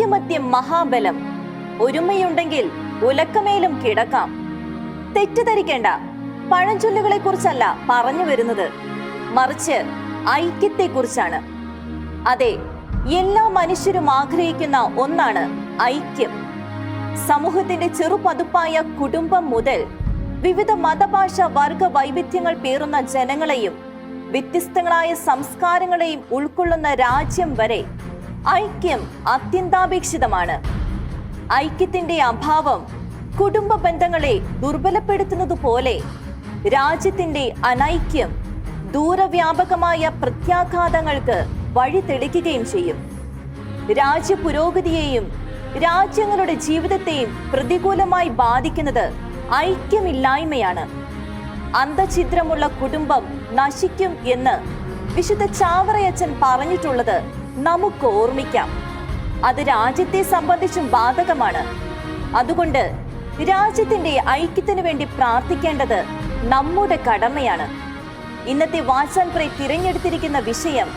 ഐക്യമത്യം മഹാബലം. ഒരുമയുണ്ടെങ്കിൽ ഉലക്കമേലും കിടക്കാം. തെറ്റിദ്ധരിക്കേണ്ട. പഴഞ്ചൊല്ലുകളെ കുറിച്ചല്ല പറഞ്ഞു വരുന്നത്. മറിച്ച് ഐക്യത്തെ കുറിച്ചാണ് അതെ എല്ലാ മനുഷ്യരും ആഗ്രഹിക്കുന്ന ഒന്നാണ് ഐക്യം. സമൂഹത്തിന്റെ ചെറുപതുപ്പായ കുടുംബം മുതൽ വിവിധ മതഭാഷ വർഗ വൈവിധ്യങ്ങൾ പേറുന്ന ജനങ്ങളെയും വ്യത്യസ്തങ്ങളായ സംസ്കാരങ്ങളെയും ഉൾക്കൊള്ളുന്ന രാജ്യം വരെ ഐക്യം അത്യന്താപേക്ഷിതമാണ്. ഐക്യത്തിന്റെ അഭാവം കുടുംബ ബന്ധങ്ങളെ ദുർബലപ്പെടുത്തുന്നത് പോലെ രാജ്യത്തിന്റെ അനൈക്യം ദൂരവ്യാപകമായ പ്രത്യാഘാതങ്ങൾക്ക് വഴി തെളിക്കുകയും ചെയ്യും. രാജ്യ പുരോഗതിയെയും രാജ്യങ്ങളുടെ ജീവിതത്തെയും പ്രതികൂലമായി ബാധിക്കുന്നത് ഐക്യമില്ലായ്മയാണ്. അന്തഛിദ്രമുള്ള കുടുംബം നശിക്കും എന്ന് വിശുദ്ധ ചാവറയച്ചൻ പറഞ്ഞിട്ടുള്ളത് നമുക്ക് ഓർമ്മിക്കാം അത് രാജ്യത്തെ സംബന്ധിച്ചും ബാധകമാണ് അതുകൊണ്ട് രാജ്യത്തിന്റെ ഐക്യത്തിനു വേണ്ടി പ്രാർത്ഥിക്കേണ്ടത് നമ്മുടെ കടമയാണ് ഇന്നത്തെ വാചാൻ പ്രേ തിരഞ്ഞെടുത്തിരിക്കുന്ന വിഷയം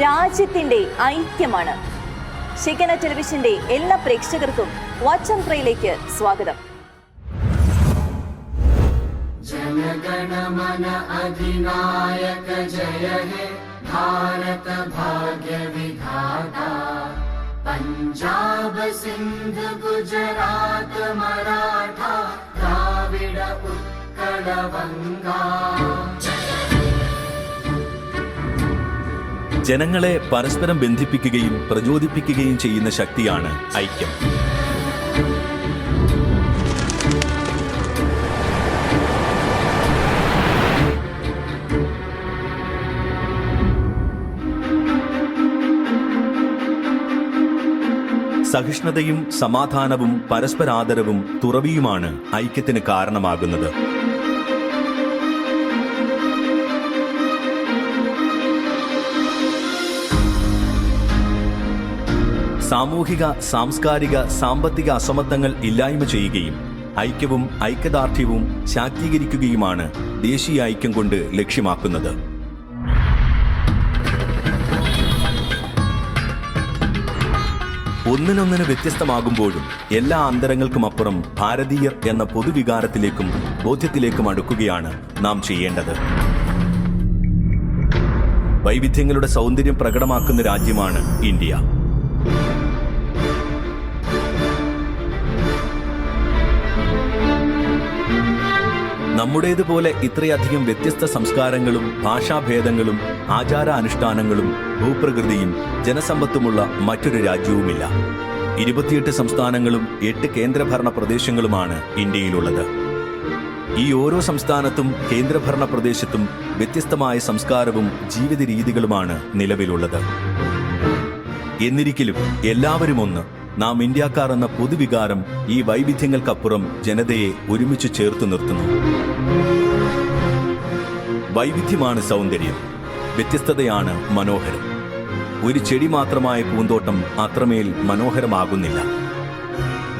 രാജ്യത്തിന്റെ ഐക്യമാണ് ശിഖന ടെലിവിഷന്റെ എല്ലാ പ്രേക്ഷകർക്കും വാച്ചൻ പ്രയിലേക്ക് സ്വാഗതം जनगण मन अधिनायक जय हे भारत भाग्य विधाता पञ्जाब सिन्ध गुजरात मराठा द्राविड उत्कल वङ्गा ജനങ്ങളെ പരസ്പരം ബന്ധിപ്പിക്കുകയും പ്രചോദിപ്പിക്കുകയും ചെയ്യുന്ന ശക്തിയാണ് ഐക്യം സഹിഷ്ണുതയും സമാധാനവും പരസ്പരാദരവും തുറവിയുമാണ് ഐക്യത്തിന് കാരണമാകുന്നത്. സാമൂഹിക സാംസ്കാരിക സാമ്പത്തിക അസമത്വങ്ങൾ ഇല്ലായ്മ ചെയ്യുകയും ഐക്യവും ഐക്യദാർഢ്യവും ശാക്തീകരിക്കുകയുമാണ് ദേശീയ ഐക്യം കൊണ്ട് ലക്ഷ്യമാക്കുന്നത്. ഒന്നിനൊന്നിന് വ്യത്യസ്തമാകുമ്പോഴും എല്ലാ അന്തരങ്ങൾക്കും അപ്പുറം ഭാരതീയർ എന്ന പൊതുവികാരത്തിലേക്കും ബോധ്യത്തിലേക്കും അടുക്കുകയാണ് നാം ചെയ്യേണ്ടത്. വൈവിധ്യങ്ങളുടെ സൗന്ദര്യം പ്രകടമാക്കുന്ന രാജ്യമാണ് ഇന്ത്യ. നമ്മുടേതുപോലെ ഇത്രയധികം വ്യത്യസ്ത സംസ്കാരങ്ങളും ഭാഷാഭേദങ്ങളും ആചാരാനുഷ്ഠാനങ്ങളും ഭൂപ്രകൃതിയും ജനസമ്പത്തുമുള്ള മറ്റൊരു രാജ്യവുമില്ല. ഇരുപത്തിയെട്ട് സംസ്ഥാനങ്ങളും എട്ട് കേന്ദ്രഭരണ പ്രദേശങ്ങളുമാണ് ഇന്ത്യയിലുള്ളത്. ഈ ഓരോ സംസ്ഥാനത്തും കേന്ദ്രഭരണ പ്രദേശത്തും വ്യത്യസ്തമായ സംസ്കാരവും ജീവിത രീതികളുമാണ് നിലവിലുള്ളത്. എന്നിരിക്കലും എല്ലാവരും ഒന്ന് നാം ഇന്ത്യക്കാർ എന്ന പൊതുവികാരം ഈ വൈവിധ്യങ്ങൾക്കപ്പുറം ജനതയെ ഒരുമിച്ച് ചേർത്തു നിർത്തുന്നു. വൈവിധ്യമാണ് സൗന്ദര്യം. വ്യത്യസ്തതയാണ് മനോഹരം. ഒരു ചെടി മാത്രമായ പൂന്തോട്ടം അത്രമേൽ മനോഹരമാകുന്നില്ല.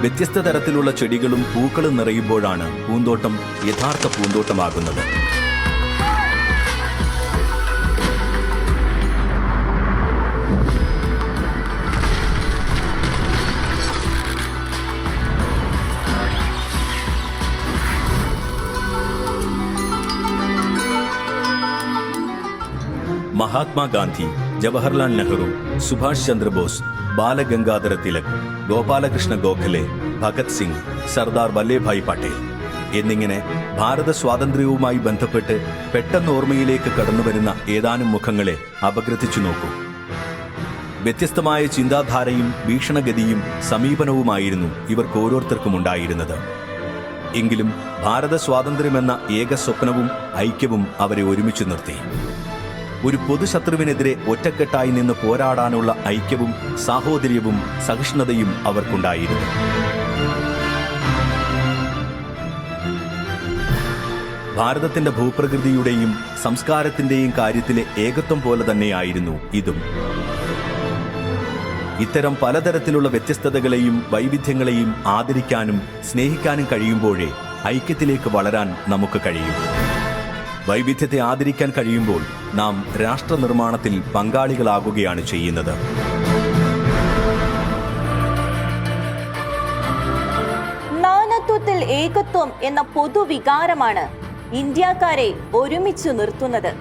വ്യത്യസ്ത തരത്തിലുള്ള ചെടികളും പൂക്കളും നിറയുമ്പോഴാണ് പൂന്തോട്ടം യഥാർത്ഥ പൂന്തോട്ടമാകുന്നത്. മഹാത്മാഗാന്ധി ജവഹർലാൽ നെഹ്റു സുഭാഷ് ചന്ദ്രബോസ് ബാലഗംഗാധര തിലക് ഗോപാലകൃഷ്ണ ഗോഖലെ ഭഗത് സിംഗ് സർദാർ വല്ലേഭായ് പട്ടേൽ എന്നിങ്ങനെ ഭാരത സ്വാതന്ത്ര്യവുമായി ബന്ധപ്പെട്ട് പെട്ടെന്ന് ഓർമ്മയിലേക്ക് കടന്നുവരുന്ന ഏതാനും മുഖങ്ങളെ അപഗ്രഥിച്ചു നോക്കൂ. വ്യത്യസ്തമായ ചിന്താധാരയും വീക്ഷണഗതിയും സമീപനവുമായിരുന്നു ഇവർക്ക് ഓരോരുത്തർക്കും ഉണ്ടായിരുന്നത്. എങ്കിലും ഭാരത സ്വാതന്ത്ര്യമെന്ന ഏക സ്വപ്നവും ഐക്യവും അവരെ ഒരുമിച്ച് നിർത്തി. ഒരു പൊതുശത്രുവിനെതിരെ ഒറ്റക്കെട്ടായി നിന്ന് പോരാടാനുള്ള ഐക്യവും സാഹോദര്യവും സഹിഷ്ണുതയും അവർക്കുണ്ടായിരുന്നു. ഭാരതത്തിന്റെ ഭൂപ്രകൃതിയുടെയും സംസ്കാരത്തിന്റെയും കാര്യത്തിലെ ഏകത്വം പോലെ തന്നെയായിരുന്നു ഇതും. ഇത്തരം പലതരത്തിലുള്ള വ്യത്യസ്തതകളെയും വൈവിധ്യങ്ങളെയും ആദരിക്കാനും സ്നേഹിക്കാനും കഴിയുമ്പോഴേ ഐക്യത്തിലേക്ക് വളരാൻ നമുക്ക് കഴിയും. വൈവിധ്യത്തെ ആദരിക്കാൻ കഴിയുമ്പോൾ നാം രാഷ്ട്രനിർമ്മാണത്തിൽ പങ്കാളികളാകുകയാണ് ചെയ്യുന്നത്. നാനത്വത്തിൽ ഏകത്വം എന്ന പൊതുവികാരമാണ് ഇന്ത്യക്കാരെ ഒരുമിച്ച് നിർത്തുന്നത്.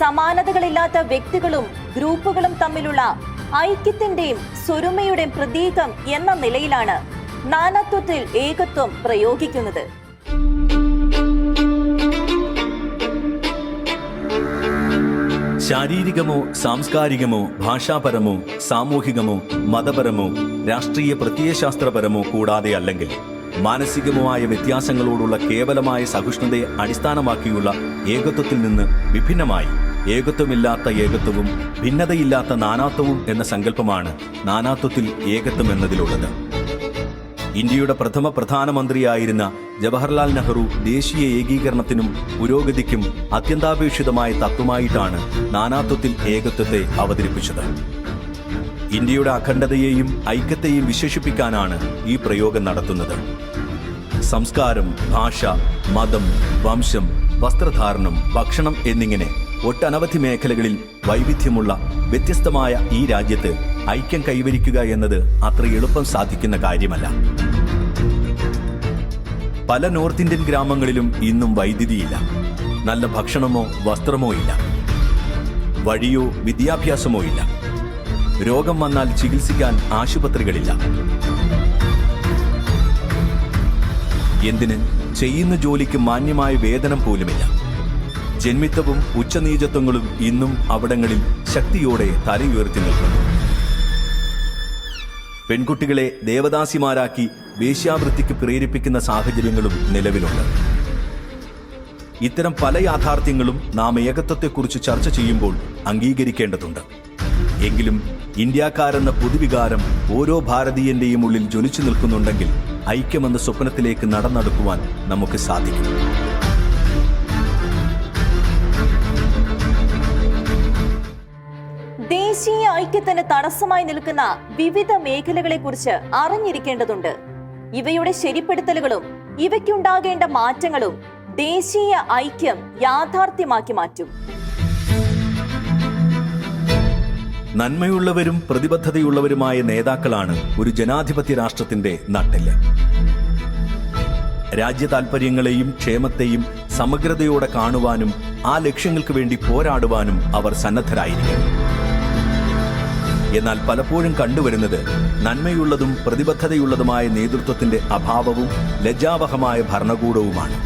സമാനതകളില്ലാത്ത വ്യക്തികളും ഗ്രൂപ്പുകളും തമ്മിലുള്ള ഐക്യത്തിന്റെയും സ്വരുമയുടെയും പ്രതീകം എന്ന നിലയിലാണ് നാനത്വത്തിൽ ഏകത്വം പ്രയോഗിക്കുന്നത്. ശാരീരികമോ സാംസ്കാരികമോ ഭാഷാപരമോ സാമൂഹികമോ മതപരമോ രാഷ്ട്രീയ പ്രത്യയശാസ്ത്രപരമോ കൂടാതെ അല്ലെങ്കിൽ മാനസികമോ ആയ വ്യത്യാസങ്ങളോടുള്ള കേവലമായ സഹിഷ്ണുതയെ അടിസ്ഥാനമാക്കിയുള്ള ഏകത്വത്തിൽ നിന്ന് വിഭിന്നമായി ഏകത്വമില്ലാത്ത ഏകത്വവും ഭിന്നതയില്ലാത്ത നാനാത്വവും എന്ന സങ്കല്പമാണ് നാനാത്വത്തിൽ ഏകത്വം എന്നതിലുള്ളത്. ഇന്ത്യയുടെ പ്രഥമ പ്രധാനമന്ത്രിയായിരുന്ന ജവഹർലാൽ നെഹ്റു ദേശീയ ഏകീകരണത്തിനും പുരോഗതിക്കും അത്യന്താപേക്ഷിതമായ തത്വമായിട്ടാണ് നാനാത്വത്തിൽ ഏകത്വത്തെ അവതരിപ്പിച്ചത്. ഇന്ത്യയുടെ അഖണ്ഡതയെയും ഐക്യത്തെയും വിശേഷിപ്പിക്കാനാണ് ഈ പ്രയോഗം നടത്തുന്നത്. സംസ്കാരം ഭാഷ മതം വംശം വസ്ത്രധാരണം ഭക്ഷണം എന്നിങ്ങനെ ഒട്ടനവധി മേഖലകളിൽ വൈവിധ്യമുള്ള വ്യത്യസ്തമായ ഈ രാജ്യത്ത് ഐക്യം കൈവരിക്കുക എന്നത് അത്ര എളുപ്പം സാധിക്കുന്ന കാര്യമല്ല. പല നോർത്ത് ഇന്ത്യൻ ഗ്രാമങ്ങളിലും ഇന്നും വൈദ്യുതിയില്ല. നല്ല ഭക്ഷണമോ വസ്ത്രമോ ഇല്ല. വഴിയോ വിദ്യാഭ്യാസമോ ഇല്ല. രോഗം വന്നാൽ ചികിത്സിക്കാൻ ആശുപത്രികളില്ല. എന്തിന്? ചെയ്യുന്ന ജോലിക്ക് മാന്യമായ വേതനം പോലുമില്ല. ജന്മിത്തവും ഉച്ചനീചത്വങ്ങളും ഇന്നും അവിടങ്ങളിൽ ശക്തിയോടെ തലയുയർത്തി നിൽക്കുന്നു. പെൺകുട്ടികളെ ദേവദാസിമാരാക്കി വേശ്യാവൃത്തിക്ക് പ്രേരിപ്പിക്കുന്ന സാഹചര്യങ്ങളും നിലവിലുണ്ട്. ഇത്തരം പല യാഥാർത്ഥ്യങ്ങളും നാം ഏകത്വത്തെക്കുറിച്ച് ചർച്ച ചെയ്യുമ്പോൾ അംഗീകരിക്കേണ്ടതുണ്ട്. എങ്കിലും ഇന്ത്യക്കാരെന്ന പൊതുവികാരം ഓരോ ഭാരതീയന്റെയും ഉള്ളിൽ ജ്വലിച്ചു നിൽക്കുന്നുണ്ടെങ്കിൽ ഐക്യമെന്ന സ്വപ്നത്തിലേക്ക് നടന്നെടുക്കുവാൻ നമുക്ക് സാധിക്കും. ദേശീയ ഐക്യത്തിന് തടസ്സമായി നിൽക്കുന്ന വിവിധ മേഖലകളെ കുറിച്ച് അറിഞ്ഞിരിക്കേണ്ടതുണ്ട്. ഇവയുടെ ശരിപ്പെടുത്തലുകളും ഇവയ്ക്കുണ്ടാകേണ്ട മാറ്റങ്ങളും ദേശീയ ഐക്യം യാഥാർത്ഥ്യമാക്കി മാറ്റും. നന്മയുള്ളവരും പ്രതിബദ്ധതയുള്ളവരുമായ നേതാക്കളാണ് ഒരു ജനാധിപത്യ രാഷ്ട്രത്തിന്റെ നട്ടെല്ല്. രാജ്യ താൽപര്യങ്ങളെയും ക്ഷേമത്തെയും സമഗ്രതയോടെ കാണുവാനും ആ ലക്ഷ്യങ്ങൾക്ക് വേണ്ടി പോരാടുവാനും അവർ സന്നദ്ധരായിരിക്കും. എന്നാൽ പലപ്പോഴും കണ്ടുവരുന്നത് നന്മയുള്ളതും പ്രതിബദ്ധതയുള്ളതുമായ നേതൃത്വത്തിന്റെ അഭാവവും ലജ്ജാവഹമായ ഭരണകൂടവുമാണ്.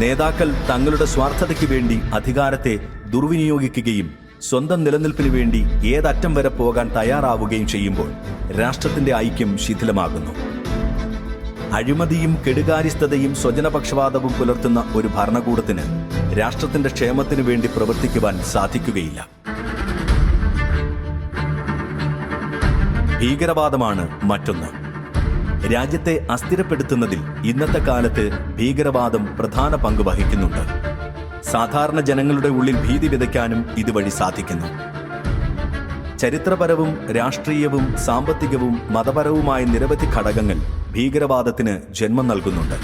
നേതാക്കൾ തങ്ങളുടെ സ്വാർത്ഥതയ്ക്ക് വേണ്ടി അധികാരത്തെ ദുർവിനിയോഗിക്കുകയും സ്വന്തം നിലനിൽപ്പിന് വേണ്ടി ഏതറ്റം വരെ പോകാൻ തയ്യാറാവുകയും ചെയ്യുമ്പോൾ രാഷ്ട്രത്തിന്റെ ഐക്യം ശിഥിലമാകുന്നു. അഴിമതിയും കെടുകാര്യസ്ഥതയും സ്വജനപക്ഷപാതവും പുലർത്തുന്ന ഒരു ഭരണകൂടത്തിന് രാഷ്ട്രത്തിന്റെ ക്ഷേമത്തിനു വേണ്ടി പ്രവർത്തിക്കുവാൻ സാധിക്കുകയില്ല. ഭീകരവാദമാണ് മറ്റൊന്ന്. രാജ്യത്തെ അസ്ഥിരപ്പെടുത്തുന്നതിൽ ഇന്നത്തെ കാലത്ത് ഭീകരവാദം പ്രധാന പങ്ക് വഹിക്കുന്നുണ്ട്. സാധാരണ ജനങ്ങളുടെ ഉള്ളിൽ ഭീതി വിതയ്ക്കാനും ഇതുവഴി സാധിക്കുന്നു. ചരിത്രപരവും രാഷ്ട്രീയവും സാമ്പത്തികവും മതപരവുമായ നിരവധി ഘടകങ്ങൾ ഭീകരവാദത്തിന് ജന്മം നൽകുന്നുണ്ട്.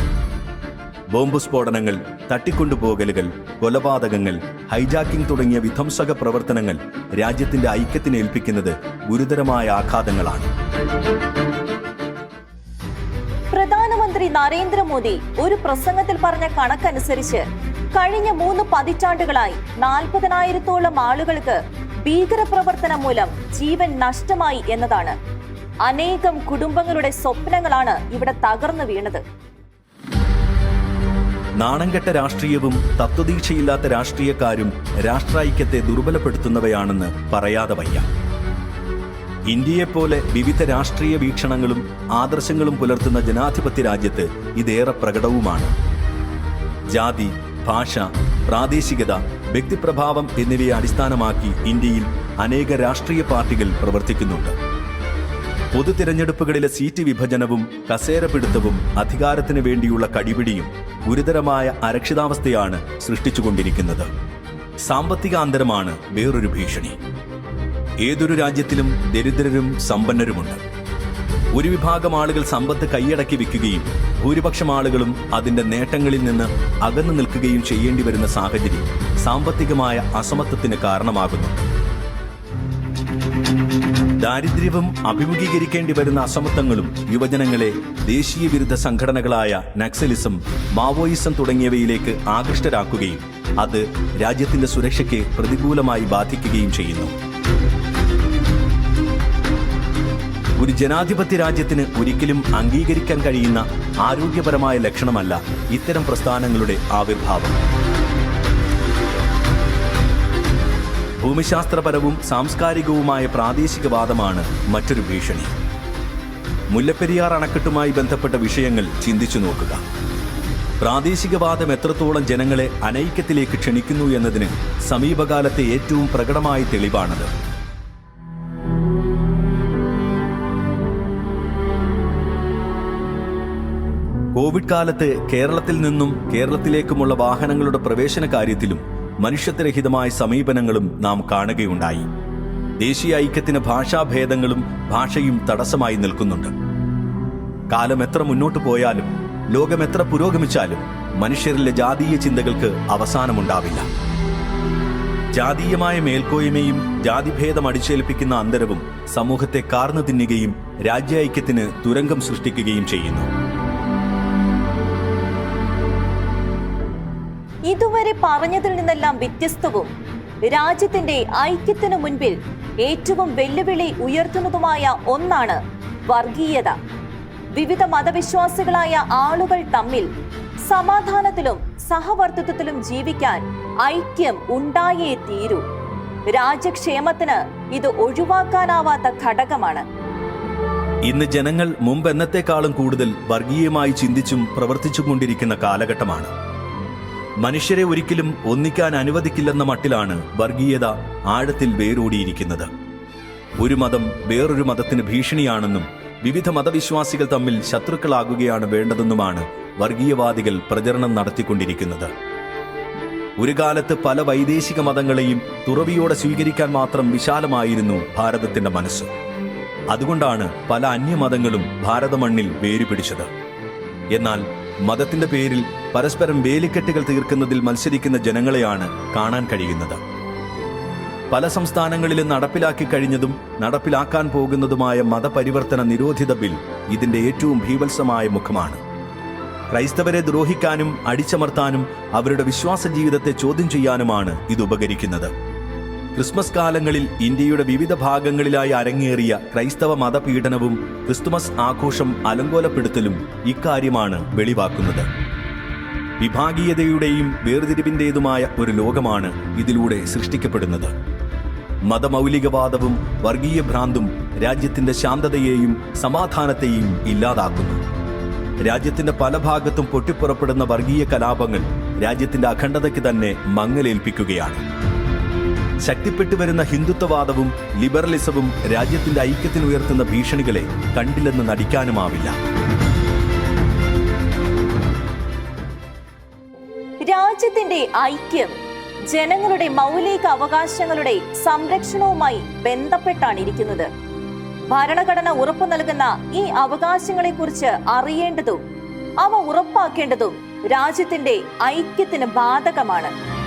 ബോംബ് സ്ഫോടനങ്ങൾ തട്ടിക്കൊണ്ടുപോകലുകൾ കൊലപാതകങ്ങൾ ഹൈജാക്കിംഗ് തുടങ്ങിയ വിധ്വംസക പ്രവർത്തനങ്ങൾ രാജ്യത്തിന്റെ ഐക്യത്തിന് ഏൽപ്പിക്കുന്നത് ഗുരുതരമായ ആഘാതങ്ങളാണ്. പ്രധാനമന്ത്രി നരേന്ദ്രമോദി ഒരു പ്രസംഗത്തിൽ പറഞ്ഞ കണക്കനുസരിച്ച് കഴിഞ്ഞ മൂന്ന് പതിറ്റാണ്ടുകളായി നാൽപ്പതിനായിരത്തോളം ആളുകൾക്ക് ഭീകരപ്രവർത്തനം മൂലം ജീവൻ നഷ്ടമായി എന്നതാണ്. അനേകം കുടുംബങ്ങളുടെ സ്വപ്നങ്ങളാണ് ഇവിടെ തകർന്നു വീണത്. നാണംകെട്ട രാഷ്ട്രീയവും തത്വദീക്ഷയില്ലാത്ത രാഷ്ട്രീയക്കാരും രാഷ്ട്രൈക്യത്തെ ദുർബലപ്പെടുത്തുന്നവയാണെന്ന് പറയാതെ വയ്യ. ഇന്ത്യയെപ്പോലെ വിവിധ രാഷ്ട്രീയ വീക്ഷണങ്ങളും ആദർശങ്ങളും പുലർത്തുന്ന ജനാധിപത്യ രാജ്യത്ത് ഇതേറെ പ്രകടവുമാണ്. ജാതി ഭാഷ പ്രാദേശികത വ്യക്തിപ്രഭാവം എന്നിവയെ അടിസ്ഥാനമാക്കി ഇന്ത്യയിൽ അനേക രാഷ്ട്രീയ പാർട്ടികൾ പ്രവർത്തിക്കുന്നുണ്ട്. പൊതു തിരഞ്ഞെടുപ്പുകളിലെ സീറ്റ് വിഭജനവും കസേരപിടുത്തവും അധികാരത്തിന് വേണ്ടിയുള്ള കടിപിടിയും ഗുരുതരമായ അരക്ഷിതാവസ്ഥയാണ് സൃഷ്ടിച്ചുകൊണ്ടിരിക്കുന്നത്. സാമ്പത്തിക അന്തരമാണ് വേറൊരു ഭീഷണി. ഏതൊരു രാജ്യത്തിലും ദരിദ്രരും സമ്പന്നരുമുണ്ട്. ഒരു വിഭാഗം ആളുകൾ സമ്പത്ത് കൈയടക്കി വെക്കുകയും ഭൂരിപക്ഷം ആളുകളും അതിന്റെ നേട്ടങ്ങളിൽ നിന്ന് അകന്നു നിൽക്കുകയും ചെയ്യേണ്ടി വരുന്ന സാഹചര്യം സാമ്പത്തികമായ അസമത്വത്തിന് കാരണമാകുന്നു. ദാരിദ്ര്യവും അഭിമുഖീകരിക്കേണ്ടി വരുന്ന അസമത്വങ്ങളും യുവജനങ്ങളെ ദേശീയ വിരുദ്ധ സംഘടനകളായ നക്സലിസം മാവോയിസം തുടങ്ങിയവയിലേക്ക് ആകൃഷ്ടരാക്കുകയും അത് രാജ്യത്തിന്റെ സുരക്ഷയ്ക്ക് പ്രതികൂലമായി ബാധിക്കുകയും ചെയ്യുന്നു. ഒരു ജനാധിപത്യ രാജ്യത്തിന് ഒരിക്കലും അംഗീകരിക്കാൻ കഴിയുന്ന ആരോഗ്യപരമായ ലക്ഷണമല്ല ഇത്തരം പ്രസ്ഥാനങ്ങളുടെ ആവിർഭാവം. ഭൂമിശാസ്ത്രപരവും സാംസ്കാരികവുമായ പ്രാദേശികവാദമാണ് മറ്റൊരു ഭീഷണി. മുല്ലപ്പെരിയാർ അണക്കെട്ടുമായി ബന്ധപ്പെട്ട വിഷയങ്ങൾ ചിന്തിച്ചു നോക്കുക. പ്രാദേശികവാദം എത്രത്തോളം ജനങ്ങളെ അനൈക്യത്തിലേക്ക് ക്ഷണിക്കുന്നു എന്നതിന് സമീപകാലത്തെ ഏറ്റവും പ്രകടമായ തെളിവാണത്. കോവിഡ് കാലത്ത് കേരളത്തിൽ നിന്നും കേരളത്തിലേക്കുമുള്ള വാഹനങ്ങളുടെ പ്രവേശന കാര്യത്തിലും മനുഷ്യത്വരഹിതമായ സമീപനങ്ങളും നാം കാണുകയുണ്ടായി. ദേശീയ ഐക്യത്തിന് ഭാഷാഭേദങ്ങളും ഭാഷയും തടസ്സമായി നിൽക്കുന്നുണ്ട്. കാലം എത്ര മുന്നോട്ട് പോയാലും ലോകം എത്ര പുരോഗമിച്ചാലും മനുഷ്യരിലെ ജാതീയ ചിന്തകൾക്ക് അവസാനമുണ്ടാവില്ല. ജാതീയമായ മേൽക്കോയ്മയും ജാതിഭേദം അടിച്ചേൽപ്പിക്കുന്ന അന്തരവും സമൂഹത്തെ കാർന്നു തിന്നുകയും രാജ്യ ഐക്യത്തിന് തുരങ്കം സൃഷ്ടിക്കുകയും ചെയ്യുന്നു. ഇതുവരെ പറഞ്ഞതിൽ നിന്നെല്ലാം വ്യത്യസ്തവും. രാജ്യത്തിന്റെ ഐക്യത്തിനു മുൻപിൽ ഏറ്റവും വെല്ലുവിളി ഉയർത്തുന്നതുമായ ഒന്നാണ് വർഗീയത. വിവിധ മതവിശ്വാസികളായ ആളുകൾ തമ്മിൽ സമാധാനത്തിലും സഹവർത്തിത്വത്തിലും ജീവിക്കാൻ ഐക്യം ഉണ്ടായേ തീരൂ. രാജ്യക്ഷേമത്തിന് ഇത് ഒഴിവാക്കാനാവാത്ത ഘടകമാണ്. ഇന്ന് ജനങ്ങൾ മുമ്പ് എന്നത്തെക്കാളും കൂടുതൽ വർഗീയമായി ചിന്തിച്ചും പ്രവർത്തിച്ചും കൊണ്ടിരിക്കുന്ന കാലഘട്ടമാണ്. മനുഷ്യരെ ഒരിക്കലും ഒന്നിക്കാൻ അനുവദിക്കില്ലെന്ന മട്ടിലാണ് വർഗീയത ആഴത്തിൽ വേരൂടിയിരിക്കുന്നത്. ഒരു മതം വേറൊരു മതത്തിന് ഭീഷണിയാണെന്നും വിവിധ മതവിശ്വാസികൾ തമ്മിൽ ശത്രുക്കളാകുകയാണ് വേണ്ടതെന്നുമാണ് വർഗീയവാദികൾ പ്രചരണം നടത്തിക്കൊണ്ടിരിക്കുന്നത്. ഒരു കാലത്ത് പല വൈദേശിക മതങ്ങളെയും തുറവിയോടെ സ്വീകരിക്കാൻ മാത്രം വിശാലമായിരുന്നു ഭാരതത്തിന്റെ മനസ്സ്. അതുകൊണ്ടാണ് പല അന്യമതങ്ങളും ഭാരതമണ്ണിൽ വേരുപിടിച്ചത്. എന്നാൽ മതത്തിന്റെ പേരിൽ പരസ്പരം വേലിക്കെട്ടുകൾ തീർക്കുന്നതിൽ മത്സരിക്കുന്ന ജനങ്ങളെയാണ് കാണാൻ കഴിയുന്നത്. പല സംസ്ഥാനങ്ങളിലും നടപ്പിലാക്കി കഴിഞ്ഞതും നടപ്പിലാക്കാൻ പോകുന്നതുമായ മതപരിവർത്തന നിരോധിത ബിൽ ഇതിന്റെ ഏറ്റവും ഭീവത്സമായ മുഖമാണ്. ക്രൈസ്തവരെ ദ്രോഹിക്കാനും അടിച്ചമർത്താനും അവരുടെ വിശ്വാസ ജീവിതത്തെ ചോദ്യം ചെയ്യാനുമാണ് ഇത് ഉപകരിക്കുന്നത്. ക്രിസ്മസ് കാലങ്ങളിൽ ഇന്ത്യയുടെ വിവിധ ഭാഗങ്ങളിലായി അരങ്ങേറിയ ക്രൈസ്തവ മതപീഡനവും ക്രിസ്തുമസ് ആഘോഷം അലങ്കോലപ്പെടുത്തലും ഇക്കാര്യമാണ് വെളിവാക്കുന്നത്. വിഭാഗീയതയുടെയും വേർതിരിവിന്റേതുമായ ഒരു ലോകമാണ് ഇതിലൂടെ സൃഷ്ടിക്കപ്പെടുന്നത്. മതമൗലികവാദവും വർഗീയ ഭ്രാന്തും രാജ്യത്തിന്റെ ശാന്തതയെയും സമാധാനത്തെയും ഇല്ലാതാക്കുന്നു. രാജ്യത്തിന്റെ പല ഭാഗത്തും പൊട്ടിപ്പുറപ്പെടുന്ന വർഗീയ കലാപങ്ങൾ രാജ്യത്തിന്റെ അഖണ്ഡതയ്ക്ക് തന്നെ മങ്ങലേൽപ്പിക്കുകയാണ്. ശക്തിപ്പെട്ടു വരുന്ന ഹിന്ദുത്വവാദവും ലിബറലിസവും രാജ്യത്തിന്റെ ഐക്യത്തിന് ഉയർത്തുന്ന ഭീഷണികളെ കണ്ടില്ലെന്ന് നടിക്കാനുമാവില്ല. രാജ്യത്തിന്റെ ഐക്യം ജനങ്ങളുടെ മൗലിക അവകാശങ്ങളുടെ സംരക്ഷണവുമായി ബന്ധപ്പെട്ടാണ് ഇരിക്കുന്നത് ഭരണഘടന ഉറപ്പു നൽകുന്ന ഈ അവകാശങ്ങളെ കുറിച്ച് അറിയേണ്ടതും അവ ഉറപ്പാക്കേണ്ടതും രാജ്യത്തിന്റെ ഐക്യത്തിന് ബാധകമാണ്.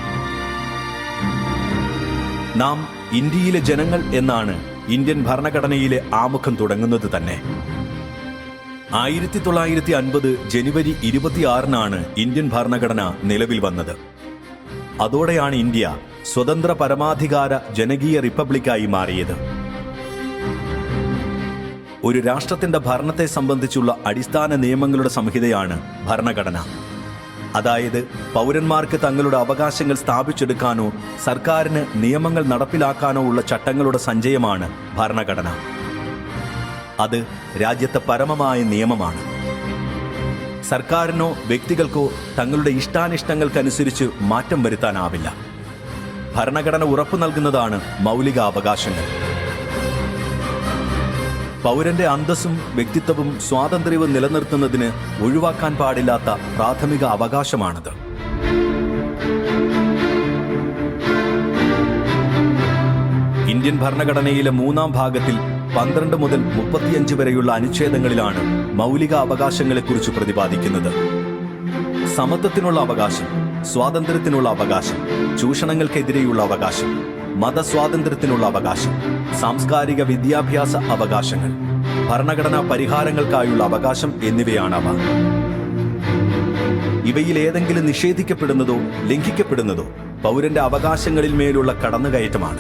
നാം ഇന്ത്യയിലെ ജനങ്ങൾ എന്നാണ് ഇന്ത്യൻ ഭരണഘടനയിലെ ആമുഖം തുടങ്ങുന്നത് തന്നെ. ആയിരത്തി തൊള്ളായിരത്തി അൻപത് ജനുവരി ഇരുപത്തിയാറിനാണ് ഇന്ത്യൻ ഭരണഘടന നിലവിൽ വന്നത്. അതോടെയാണ് ഇന്ത്യ സ്വതന്ത്ര പരമാധികാര ജനകീയ റിപ്പബ്ലിക്കായി മാറിയത്. ഒരു രാഷ്ട്രത്തിന്റെ ഭരണത്തെ സംബന്ധിച്ചുള്ള അടിസ്ഥാന നിയമങ്ങളുടെ സംഹിതയാണ് ഭരണഘടന. അതായത് പൗരന്മാർക്ക് തങ്ങളുടെ അവകാശങ്ങൾ സ്ഥാപിച്ചെടുക്കാനോ സർക്കാരിന് നിയമങ്ങൾ നടപ്പിലാക്കാനോ ഉള്ള ചട്ടങ്ങളുടെ സഞ്ചയമാണ് ഭരണഘടന. അത് രാജ്യത്തെ പരമമായ നിയമമാണ്. സർക്കാരിനോ വ്യക്തികൾക്കോ തങ്ങളുടെ ഇഷ്ടാനിഷ്ടങ്ങൾക്കനുസരിച്ച് മാറ്റം വരുത്താനാവില്ല. ഭരണഘടന ഉറപ്പു നൽകുന്നതാണ് മൗലിക അവകാശങ്ങൾ പൗരന്റെ അന്തസ്സും വ്യക്തിത്വവും സ്വാതന്ത്ര്യവും നിലനിർത്തുന്നതിന് ഒഴിവാക്കാൻ പാടില്ലാത്ത പ്രാഥമിക അവകാശമാണിത്. ഇന്ത്യൻ ഭരണഘടനയിലെ മൂന്നാം ഭാഗത്തിൽ പന്ത്രണ്ട് മുതൽ മുപ്പത്തിയഞ്ച് വരെയുള്ള അനുച്ഛേദങ്ങളിലാണ് മൗലിക അവകാശങ്ങളെക്കുറിച്ച് പ്രതിപാദിക്കുന്നത്. സമത്വത്തിനുള്ള അവകാശം സ്വാതന്ത്ര്യത്തിനുള്ള അവകാശം ചൂഷണങ്ങൾക്കെതിരെയുള്ള അവകാശം മതസ്വാതന്ത്ര്യത്തിനുള്ള അവകാശം സാംസ്കാരിക വിദ്യാഭ്യാസ അവകാശങ്ങൾ ഭരണഘടനാ പരിഹാരങ്ങൾക്കായുള്ള അവകാശം എന്നിവയാണവ. ഇവയിൽ ഏതെങ്കിലും നിഷേധിക്കപ്പെടുന്നതോ ലംഘിക്കപ്പെടുന്നതോ പൗരന്റെ അവകാശങ്ങളിൽ മേലുള്ള കടന്നുകയറ്റമാണ്.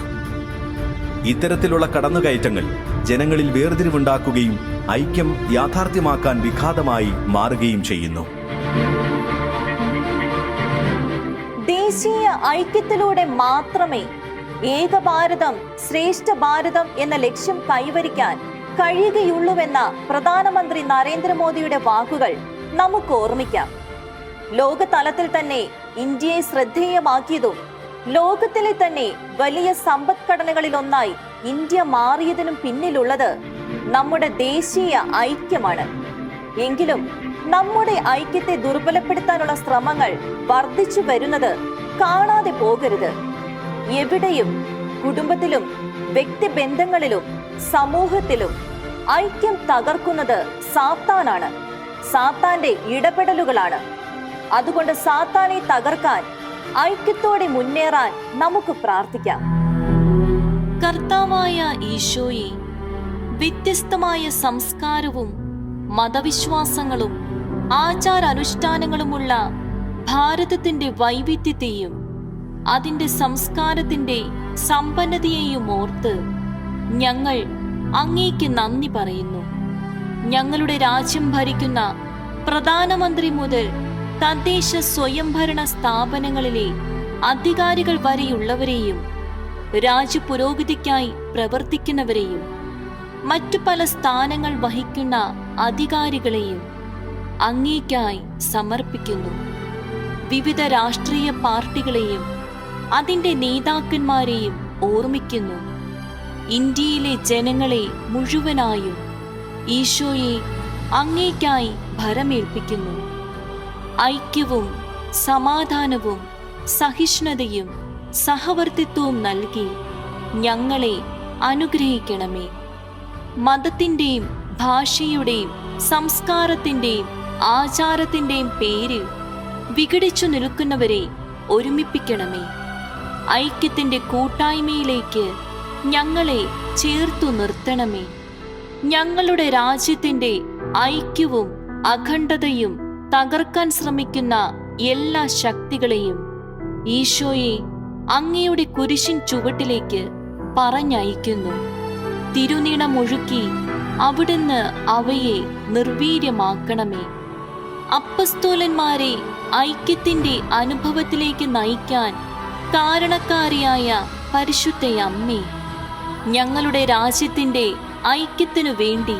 ഇത്തരത്തിലുള്ള കടന്നുകയറ്റങ്ങൾ ജനങ്ങളിൽ വേർതിരിവുണ്ടാക്കുകയും ഐക്യം യാഥാർത്ഥ്യമാക്കാൻ വിഘാതമായി മാറുകയും ചെയ്യുന്നു. ദേശീയ ഐക്യത്തിലൂടെ മാത്രമേ ഏക ഭാരതം ശ്രേഷ്ഠ ഭാരതം എന്ന ലക്ഷ്യം കൈവരിക്കാൻ കഴിയുകയുള്ളൂവെന്ന പ്രധാനമന്ത്രി നരേന്ദ്രമോദിയുടെ വാക്കുകൾ നമുക്ക് ഓർമ്മിക്കാം. ലോകതലത്തിൽ തന്നെ ഇന്ത്യയെ ശ്രദ്ധേയമാക്കിയതും ലോകത്തിലെ തന്നെ വലിയ സമ്പദ്ഘടനകളിലൊന്നായി ഇന്ത്യ മാറിയതിനും പിന്നിലുള്ളത് നമ്മുടെ ദേശീയ ഐക്യമാണ്. എങ്കിലും നമ്മുടെ ഐക്യത്തെ ദുർബലപ്പെടുത്താനുള്ള ശ്രമങ്ങൾ വർദ്ധിച്ചു വരുന്നത് കാണാതെ പോകരുത്. എവിടെയും കുടുംബത്തിലും വ്യക്തിബന്ധങ്ങളിലും സമൂഹത്തിലും ഐക്യം തകർക്കുന്നത് സാത്താനാണ്. സാത്താന്റെ ഇടപെടലുകളാണ്. അതുകൊണ്ട് സാത്താനെ തകർക്കാൻ ഐക്യത്തോടെ മുന്നേറാൻ നമുക്ക് പ്രാർത്ഥിക്കാം. കർത്താവായ ഈശോയെ വ്യത്യസ്തമായ സംസ്കാരവും മതവിശ്വാസങ്ങളും ആചാരാനുഷ്ഠാനങ്ങളുമുള്ള ഭാരതത്തിന്റെ വൈവിധ്യത്തെയും അതിന്റെ സംസ്കാരത്തിന്റെ സമ്പന്നതയെയും ഓർത്ത് ഞങ്ങൾ അങ്ങേക്ക് നന്ദി പറയുന്നു. ഞങ്ങളുടെ രാജ്യം ഭരിക്കുന്ന പ്രധാനമന്ത്രി മുതൽ തദ്ദേശ സ്വയംഭരണ സ്ഥാപനങ്ങളിലെ അധികാരികൾ വരെയുള്ളവരെയും രാജ്യപുരോഗതിക്കായി പ്രവർത്തിക്കുന്നവരെയും മറ്റു പല സ്ഥാനങ്ങൾ വഹിക്കുന്ന അധികാരികളെയും അങ്ങേക്കായി സമർപ്പിക്കുന്നു. വിവിധ രാഷ്ട്രീയ പാർട്ടികളെയും അതിന്റെ നേതാക്കന്മാരെയും ഓർമ്മിക്കുന്നു. ഇന്ത്യയിലെ ജനങ്ങളെ മുഴുവനായും ഈശോയെ അങ്ങേക്കായി ഭരമേൽപ്പിക്കുന്നു. ഐക്യവും സമാധാനവും സഹിഷ്ണുതയും സഹവർത്തിത്വവും നൽകി ഞങ്ങളെ അനുഗ്രഹിക്കണമേ. മതത്തിന്റെയും ഭാഷയുടെയും സംസ്കാരത്തിന്റെയും ആചാരത്തിന്റെയും പേരിൽ വിഘടിച്ചു നിൽക്കുന്നവരെ ഒരുമിപ്പിക്കണമേ. ഐക്യത്തിന്റെ കൂട്ടായ്മയിലേക്ക് ഞങ്ങളെ ചേർത്തു നിർത്തണമേ. ഞങ്ങളുടെ രാജ്യത്തിന്റെ ഐക്യവും അഖണ്ഡതയും തകർക്കാൻ ശ്രമിക്കുന്ന എല്ലാ ശക്തികളെയും ഈശോയെ അങ്ങയുടെ കുരിശിൻ ചുവട്ടിലേക്ക് പറഞ്ഞയക്കുന്നു. തിരുനീണമൊഴുക്കി അവിടുന്ന് അവയെ നിർവീര്യമാക്കണമേ. അപ്പസ്തോലന്മാരെ ഐക്യത്തിന്റെ അനുഭവത്തിലേക്ക് നയിക്കാൻ കാരണക്കാരിയായ പരിശുദ്ധ അമ്മേ ഞങ്ങളുടെ രാജ്യത്തിന്റെ ഐക്യത്തിനു വേണ്ടി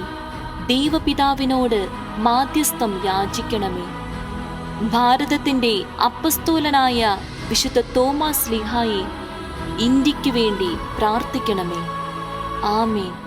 ദൈവപിതാവിനോട് മാധ്യസ്ഥം യാചിക്കണമേ. ഭാരതത്തിന്റെ അപ്പസ്തോലനായ വിശുദ്ധ തോമസ് ലിഹായെ ഇന്ത്യയ്ക്ക് വേണ്ടി പ്രാർത്ഥിക്കണമേ. ആമേൻ.